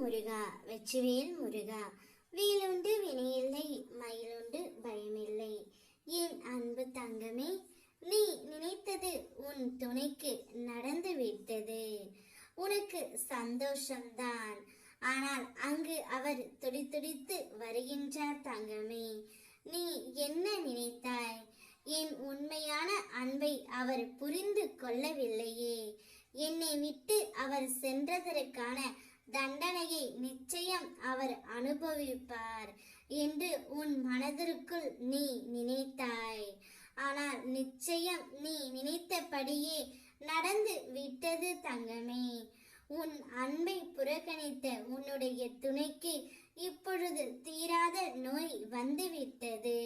முருகா வெச்சுவேல் முருகா. வேலுண்டு வினையில்லை மயிலுண்டு பயமில்லை. என் அன்பு தங்கமே? நீ நினைத்தது உன் துணைக்கு நடந்து விட்டது. உனக்கு சந்தோஷம்தான். ஆனால் அங்கு அவர் துடித்துடித்து வருகின்றார் தங்கமே. நீ என்ன நினைத்தாய்? என் உண்மையான அன்பை அவர் புரிந்து கொள்ளவில்லையே. என்னை விட்டு அவர் சென்றதற்கான தண்டனையை நிச்சயம் அவர் அனுபவிப்பார் என்று உன் மனதிற்குள் நீ நினைத்தாய். ஆனால் நிச்சயம் நீ நினைத்தபடியே நடந்து விட்டது தங்கமே. உன் அன்பை புறக்கணித்த உன்னுடைய துணைக்கு இப்பொழுது தீராத நோய் வந்துவிட்டது.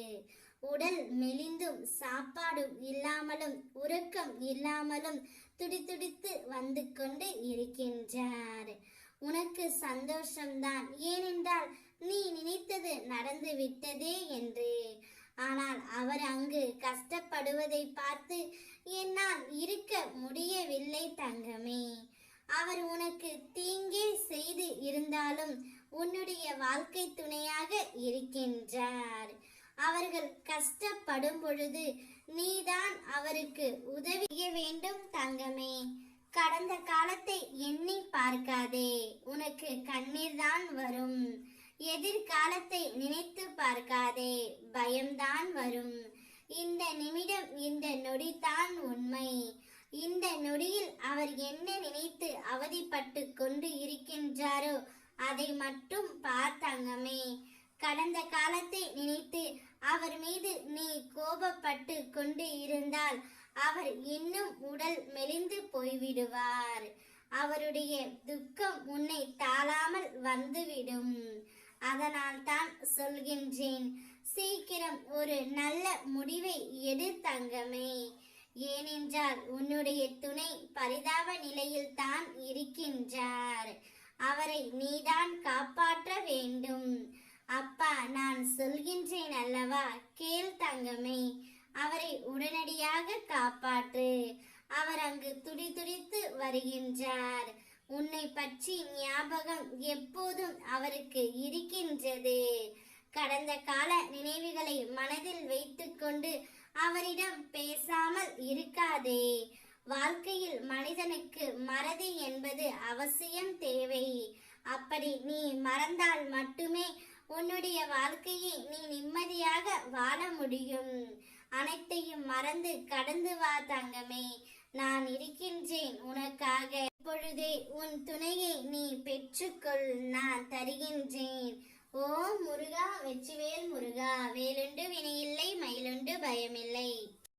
உடல் மெலிந்தும் சாப்பாடும் இல்லாமலும் உறக்கம் இல்லாமலும் துடிதுடித்து வந்து கொண்டு இருக்கின்றார். உனக்கு சந்தோஷம்தான். ஏனென்றால் நீ நினைத்தது நடந்து விட்டதே என்று. ஆனால் அவர் அங்கு கஷ்டப்படுவதை பார்த்து என்னால் இருக்க முடியவில்லை தங்கமே. அவர் உனக்கு தீங்கே செய்து இருந்தாலும் உன்னுடைய வாழ்க்கை துணையாக இருக்கின்றார். அவர்கள் கஷ்டப்படும் பொழுது நீதான் அவருக்கு உதவிய வேண்டும் தங்கமே. கடந்த காலத்தை எண்ணி பார்க்காதே. உனக்கு கண்ணீர் தான் வரும். எதிர்காலத்தை நினைத்து பார்க்காதே. பயம்தான் வரும். இந்த நிமிடம் இந்த நொடிதான் உண்மை. இந்த நொடியில் அவர் என்ன நினைத்து அவதிப்பட்டு கொண்டு இருக்கின்றாரோ அதை மட்டும் பார்த்தங்கமே கடந்த காலத்தை நினைத்து அவர் மீது நீ கோபப்பட்டு கொண்டு இருந்தால் அவர் இன்னும் உடல் மெலிந்து போய்விடுவார். அவருடைய துக்கம் உன்னை தாழாமல் வந்துவிடும். அதனால் தான் சொல்கின்றேன் சீக்கிரம் ஒரு நல்ல முடிவை எடு தங்கமே. ஏனென்றால் உன்னுடைய துணை பரிதாப நிலையில் தான் இருக்கின்றார். அவரை நீதான் காப்பாற்ற வேண்டும். அப்பா நான் சொல்கின்றேன் அல்லவா? கேள் தங்கமே. அவரை உடனடியாக காப்பாற்று. அவர் அங்கு துடி துடித்து வருகின்றார். உன்னை பற்றி ஞாபகம் எப்போதும் அவருக்கு இருக்கின்றது. கடந்த கால நினைவுகளை மனதில் வைத்துக்கொண்டு அவரிடம் பேசாமல் இருக்காதே. வாழ்க்கையில் மனிதனுக்கு மறதி என்பது அவசியம் தேவை. அப்படி நீ மறந்தால் மட்டுமே உன்னுடைய வாழ்க்கையை நீ நிம்மதியாக வாழ முடியும். அனைத்தையும் மறந்து கடந்து வா தங்கமே. நான் இருக்கின்றேன் உனக்காக. இப்பொழுதே உன் துணையை நீ பெற்றுக்கொள் நான் தருகின்றேன். ஓ முருகா வெற்றிவேல் முருகா வேலுண்டு வினையில்லை மயிலுண்டு பயமில்லை.